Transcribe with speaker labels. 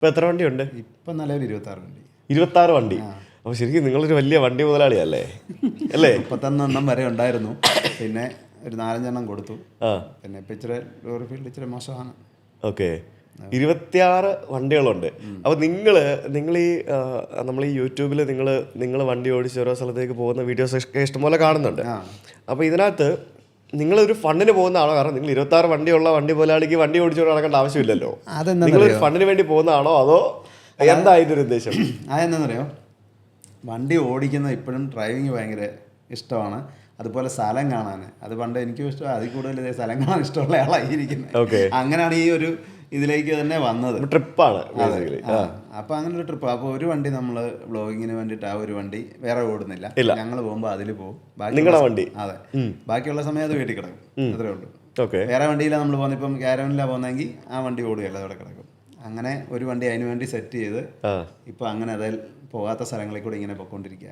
Speaker 1: ഇപ്പൊ എത്ര വണ്ടിയുണ്ട്?
Speaker 2: ഇപ്പം നിലവിൽ ഇരുപത്തി ആറ് വണ്ടി.
Speaker 1: ഇരുപത്തി ആറ് വണ്ടി അപ്പോൾ ശരിക്കും നിങ്ങളൊരു വലിയ വണ്ടി മുതലാളിയല്ലേ? അല്ലേ?
Speaker 2: മുപ്പത്തൊന്നെണ്ണം വരെ ഉണ്ടായിരുന്നു. പിന്നെ ഒരു നാലഞ്ചെണ്ണം കൊടുത്തു. പിന്നെ ഇപ്പം ഇച്ചിരി ലോറി ഫീൽഡ് ഇച്ചിരി മോശമാണ്.
Speaker 1: ഓക്കെ. ഇരുപത്തിയാറ് വണ്ടികളുണ്ട്. അപ്പോൾ നിങ്ങൾ നിങ്ങൾ ഈ നമ്മൾ ഈ യൂട്യൂബിൽ നിങ്ങൾ നിങ്ങൾ വണ്ടി ഓടിച്ച് ഓരോ സ്ഥലത്തേക്ക് പോകുന്ന വീഡിയോസ് ഒക്കെ ഇഷ്ടംപോലെ കാണുന്നുണ്ട്.
Speaker 2: അപ്പോൾ
Speaker 1: അപ്പൊ ഇതിനകത്ത് നിങ്ങളൊരു ഫണ്ടിന് പോകുന്ന ആളോ കാരണം നിങ്ങൾ ഇരുപത്തി ആറ് വണ്ടിയുള്ള വണ്ടി പോലാളിക്ക് വണ്ടി ഓടിച്ചുകൊണ്ട് നടക്കേണ്ട ആവശ്യമില്ലല്ലോ. നിങ്ങളൊരു ഫണ്ടിന് വേണ്ടി പോകുന്ന ആളോ അതോ എന്തായിരുന്നു ഒരു ഉദ്ദേശം?
Speaker 2: അതെന്താണെന്നറിയോ? വണ്ടി ഓടിക്കുന്ന ഇപ്പോഴും ഡ്രൈവിങ് ഭയങ്കര ഇഷ്ടമാണ്. അതുപോലെ സ്ഥലം കാണാൻ. അത് പണ്ട് എനിക്കും ഇഷ്ടമാണ് അതിൽ കൂടുതൽ സ്ഥലം കാണാൻ ഇഷ്ടമുള്ള ആളായിരിക്കുന്നത്. അങ്ങനെയാണ് ഈ ഒരു ഇതിലേക്ക് തന്നെ വന്നത്.
Speaker 1: ട്രിപ്പാണ്
Speaker 2: അപ്പൊ അങ്ങനെ ഒരു ട്രിപ്പ്. അപ്പൊ ഒരു വണ്ടി നമ്മൾ ബ്ലോഗിങ്ങിന് വേണ്ടിട്ട് ആ ഒരു വണ്ടി വേറെ ഓടുന്നില്ല. ഞങ്ങൾ പോകുമ്പോൾ അതിൽ പോകും.
Speaker 1: നിങ്ങളുടെ വണ്ടി?
Speaker 2: അതെ. ബാക്കിയുള്ള സമയം അത് വീട്ടിൽ കിടക്കും. അത്രേ ഉള്ളൂ. വേറെ വണ്ടിയിലാണ് നമ്മൾ പോകുന്നത് ഇപ്പം കാരവനിലാണ് പോകുന്നതെങ്കിൽ ആ വണ്ടി ഓടുകയല്ല അവിടെ കിടക്കും. അങ്ങനെ ഒരു വണ്ടി അതിനു വേണ്ടി സെറ്റ് ചെയ്ത് ഇപ്പൊ അങ്ങനെ അതായത് പോകാത്ത സ്ഥലങ്ങളിൽ കൂടെ ഇങ്ങനെ പൊക്കോണ്ടിരിക്കുക